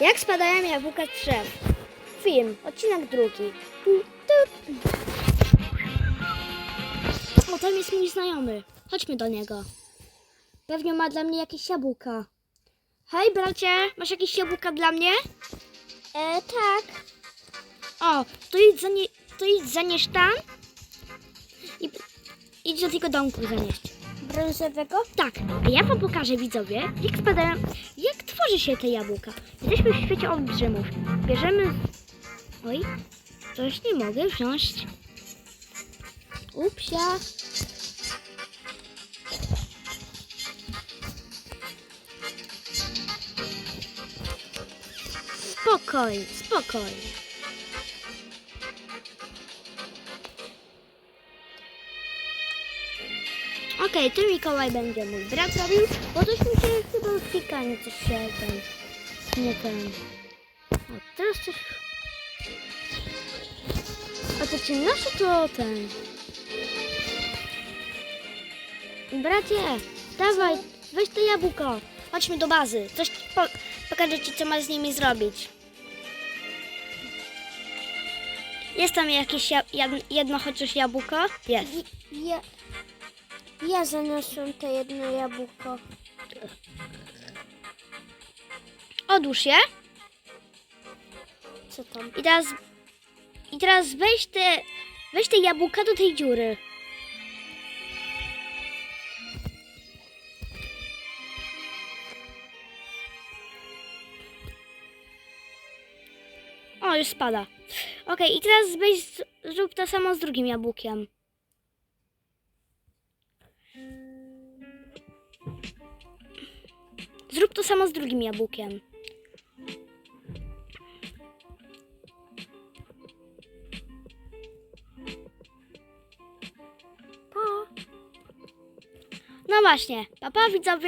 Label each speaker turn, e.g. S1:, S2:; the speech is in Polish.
S1: Jak spadają jabłka z drzew? Film, odcinek drugi. O, tam jest mój znajomy. Chodźmy do niego. Pewnie ma dla mnie jakieś jabłka. Hej, bracie, masz jakieś jabłka dla mnie? E, tak. O, to idź, zanie, to idź zanieś tam i idź do tego domku zanieść. Brązowego? Tak, a ja wam pokażę widzowie, jak spadają, jak tworzy się te jabłka. Jesteśmy w świecie olbrzymów. Bierzemy... Oj, coś nie mogę wziąć. Upsia. Spokojnie, spokojnie. Okej, ty Mikołaj będzie mój brat robił, bo coś mi się chyba w pikaniu coś się ten, nie ten. O, teraz coś... A to ciemności to ten. Bracie, dawaj, weź to jabłko. Chodźmy do bazy. Coś po, pokażę ci, co masz z nimi zrobić. Jest tam jakieś ja, jad- jedno chociaż jabłko? Jest.
S2: Ja, ja zaniosłem to jedno jabłko.
S1: Odłóż je.
S2: Co tam?
S1: I teraz, i teraz weź te, weź te jabłka do tej dziury. O, już spada. Okej, i teraz weź, zrób to samo z drugim jabłkiem. To samo z drugim jabłkiem. No właśnie, papa widzowie.